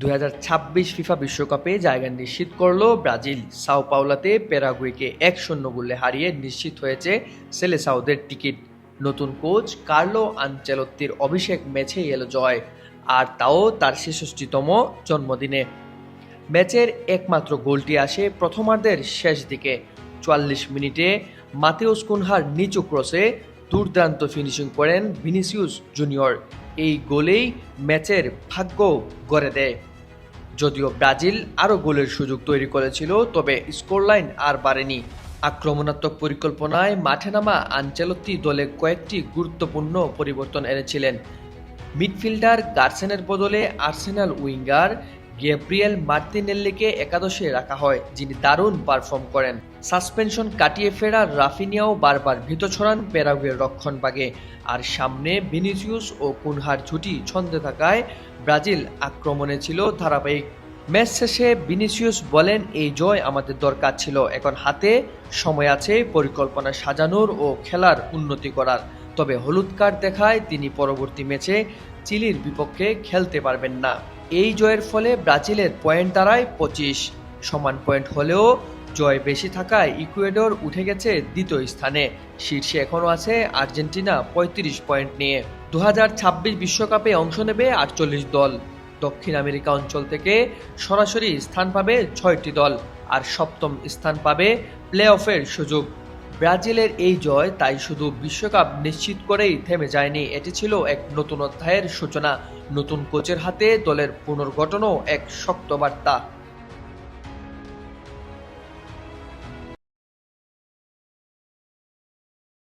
দু হাজার ছাব্বিশ ফিফা বিশ্বকাপে জায়গা নিশ্চিত করল ব্রাজিল। সাও পাওলাতে প্যারাগুয়েকে এক শূন্য গোলে হারিয়ে নিশ্চিত হয়েছে সেলেসাউদের টিকিট। নতুন কোচ কার্লো আনচেলত্তির অভিষেক ম্যাচে এলো জয়, আর তাও তার ছেষট্টিতম জন্মদিনে। ম্যাচের একমাত্র গোলটি আসে প্রথমার্ধের শেষ দিকে। চুয়াল্লিশ মিনিটে মাতেউস কুনহার নিচু ক্রসে দুর্দান্ত ফিনিশিং করেন ভিনিসিউস জুনিয়র। এই গোলেই ম্যাচের ভাগ্য গড়ে দেয়। যদিও ব্রাজিল আরও গোলের সুযোগ তৈরি করেছিল, তবে স্কোরলাইন আর বাড়েনি। আক্রমণাত্মক পরিকল্পনায় মাঠে নামা আঞ্চেলত্তি দলে কয়েকটি গুরুত্বপূর্ণ পরিবর্তন এনেছিলেন। মিডফিল্ডার গার্সেনের বদলে আর্সেনাল উইঙ্গার গ্যাব্রিয়েল মার্তিনেল্লিকে একাদশে রাখা হয়, যিনি দারুণ পারফর্ম করেন। সাসপেনশন কাটিয়ে ফেরা রাফিনিয়াও বারবার ভীত ছড়ান প্যারাগুয়ের রক্ষণভাগে। আর সামনে ভিনিসিউস ও কুনহার জুটি ছন্দে থাকায় ব্রাজিল আক্রমণে ছিল ধারাবাহিক। ম্যাচ শেষে ভিনিসিউস বলেন, এই জয় আমাদের দরকার ছিল। এখন হাতে সময় আছে পরিকল্পনা সাজানোর ও খেলার উন্নতি করার। তবে হলুদ কার্ড দেখায় তিনি পরবর্তী ম্যাচে চিলির বিপক্ষে খেলতে পারবেন না। এই জয়ের ফলে ব্রাজিলের পয়েন্ট দাঁড়ায় পঁচিশ সমান পয়েন্ট হলেও জয় বেশি থাকায় ইকুয়েডর উঠে গেছে দ্বিতীয় স্থানে। শীর্ষে এখনও আছে আর্জেন্টিনা পঁয়ত্রিশ পয়েন্ট নিয়ে। দু বিশ্বকাপে অংশ নেবে আটচল্লিশ দল। দক্ষিণ আমেরিকা অঞ্চল থেকে সরাসরি স্থান পাবে ছয়টি দল। আর সপ্তম স্থান পাবে প্লে অফের সুযোগ। ব্রাজিলের এই জয় তাই শুধু বিশ্বকাপ নিশ্চিত করেই থেমে যায়নি। এটি ছিল এক নতুন অধ্যায়ের সূচনা। নতুন কোচের হাতে দলের পুনর্গঠনও এক শক্ত বার্তা।